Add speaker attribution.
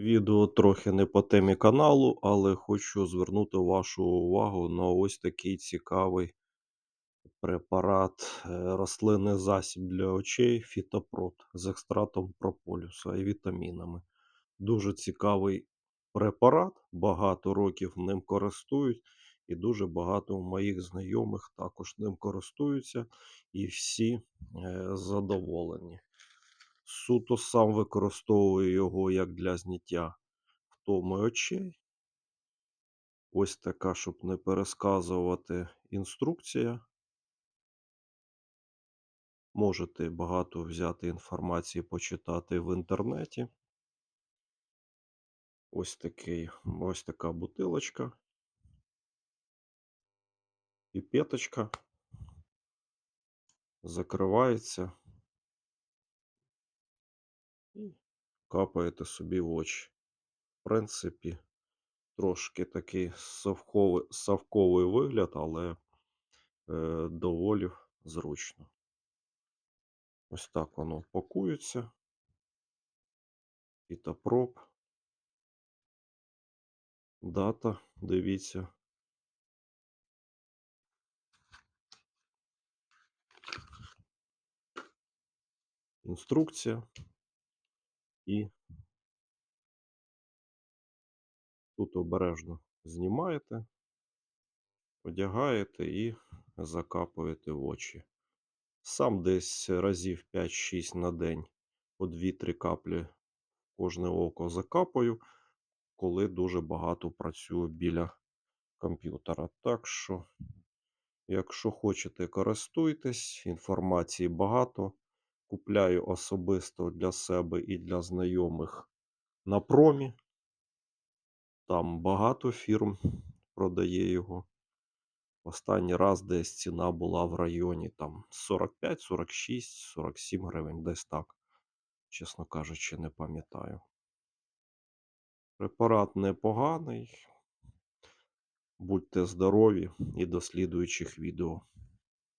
Speaker 1: Відео трохи не по темі каналу, але хочу звернути вашу увагу на ось такий цікавий препарат, е, рослинний засіб для очей Фітопрот з екстрактом прополісу і вітамінами. Дуже цікавий препарат, багато років ним користують, і дуже багато моїх знайомих також ним користуються, і всі е, задоволені. Суто сам використовую його як для зняття втоми очей. Ось така, щоб не пересказувати інструкція. Можете багато взяти інформації, почитати в інтернеті. Ось такий, ось така бутилочка. Піпеточка. Закривається. Капаєте собі в очі. В принципі, трошки такий совковий, совковий вигляд, але е, доволі зручно. Ось так воно пакується. Фітопроп. Дата, дивіться. Інструкція. І тут обережно знімаєте, одягаєте і закапуєте в очі. Сам десь разів 5-6 на день по 2-3 каплі кожне око закапаю, коли дуже багато працюю біля комп'ютера. Так що, якщо хочете, користуйтесь, інформації багато. Купляю особисто для себе і для знайомих на промі. Там багато фірм продає його. Останній раз десь ціна була в районі там 45, 46, 47 гривень, десь так, чесно кажучи, не пам'ятаю. Препарат непоганий. Будьте здорові і до слідуючих відео.